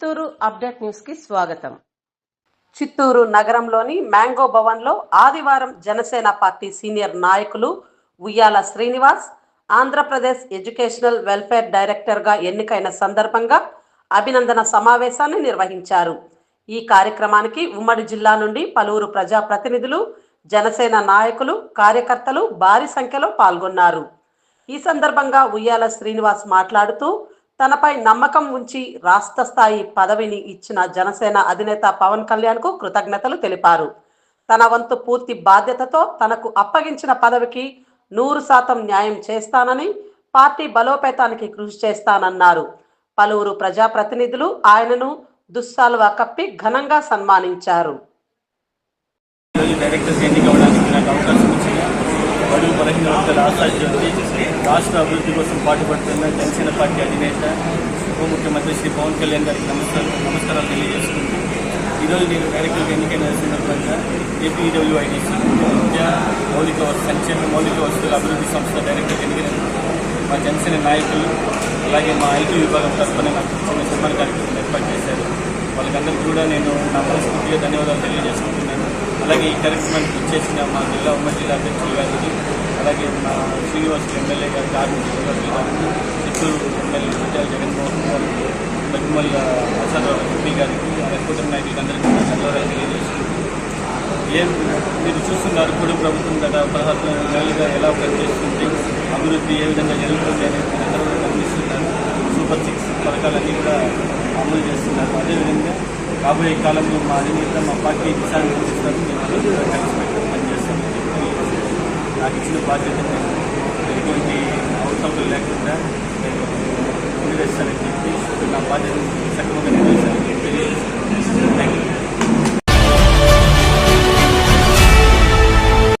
Chittoor update న్యూస్కి స్వాగతం. చిత్తూరు నగరంలోని మ్యాంగో భవన్లో ఆదివారం జనసేన పార్టీ సీనియర్ నాయకులు ఉయ్యాల శ్రీనివాస్ ఆంధ్రప్రదేశ్ ఎడ్యుకేషనల్ వెల్ఫేర్ డైరెక్టర్గా ఎన్నికైన సందర్భంగా అభినందన సమావేశాన్ని నిర్వహించారు. ఈ కార్యక్రమానికి ఉమ్మడి జిల్లా నుండి పలువురు ప్రజాప్రతినిధులు జనసేన నాయకులు కార్యకర్తలు భారీ సంఖ్యలో పాల్గొన్నారు. ఈ సందర్భంగా ఉయ్యాల శ్రీనివాస్ మాట్లాడుతూ తనపై నమ్మకం ఉంచి రాష్ట్ర స్థాయి పదవిని ఇచ్చిన జనసేన అధినేత పవన్ కళ్యాణ్కు కృతజ్ఞతలు తెలిపారు. తన వంతు పూర్తి బాధ్యతతో తనకు అప్పగించిన పదవికి నూరు శాతం న్యాయం చేస్తానని పార్టీ బలోపేతానికి కృషి చేస్తానన్నారు. పలువురు ప్రజాప్రతినిధులు ఆయనను దుస్సాలువా కప్పి ఘనంగా సన్మానించారు. ఈరోజు రాష్ట్ర అభివృద్ధి కోసం పాటుపడుతున్న జనసేన పార్టీ అధినేత ఉప ముఖ్యమంత్రి శ్రీ పవన్ కళ్యాణ్ గారికి నమస్కారం నమస్కారాలు తెలియజేసుకుంటూ ఈరోజు నేను కార్యక్రమం ఎన్నికైన సందర్భంగా ఏపీడబ్ల్యూఐడిసి విద్య మౌలిక సంక్షేమ మౌలిక వస్తువుల అభివృద్ధి సంస్థ డైరెక్టర్ ఎన్నికైన మా జనసేన నాయకులు అలాగే మా ఐటీ విభాగం తరఫున నాకు చిన్న సన్మాన కార్యక్రమం ఏర్పాటు చేశారు. వాళ్ళకందరికీ కూడా నేను నా మనస్ఫూర్తిగా ధన్యవాదాలు తెలియజేసుకుంటున్నాను. అలాగే ఈ కార్యక్రమానికి ఇచ్చేసిన మా జిల్లా ఉమ్మడి జిల్లా అధ్యక్షులు గారికి అలాగే మా శ్రీనివాస్ ఎమ్మెల్యే గారు ఆర్మీ చిత్తూరు ఎమ్మెల్యే విద్యాల జగన్మోహన్ గారికి దగ్గుమల్ల ప్రసాదరావు ఎంపీ గారికి అలాగే కూటమి అందరికీ కూడా ఏం మీరు చూస్తున్నారు? కూడా ప్రభుత్వం గత పదహారు నెలలుగా ఎలా పనిచేస్తుంది? అభివృద్ధి ఏ విధంగా జరుగుతుంది అనేది మీరు అందరూ గమనిస్తున్నారు. సూపర్ సిక్స్ పథకాలన్నీ కూడా అమలు చేస్తున్నారు. అదేవిధంగా రాబోయే కాలంలో మా అధినేత మా పార్టీ నాకు ఇచ్చిన బాధ్యత ఎటువంటి అవసరం లేకుండా నేను నిర్వహిస్తానని చెప్పి నా బాధ్యతను సక్రమంగా నిర్వహిస్తానని చెప్పి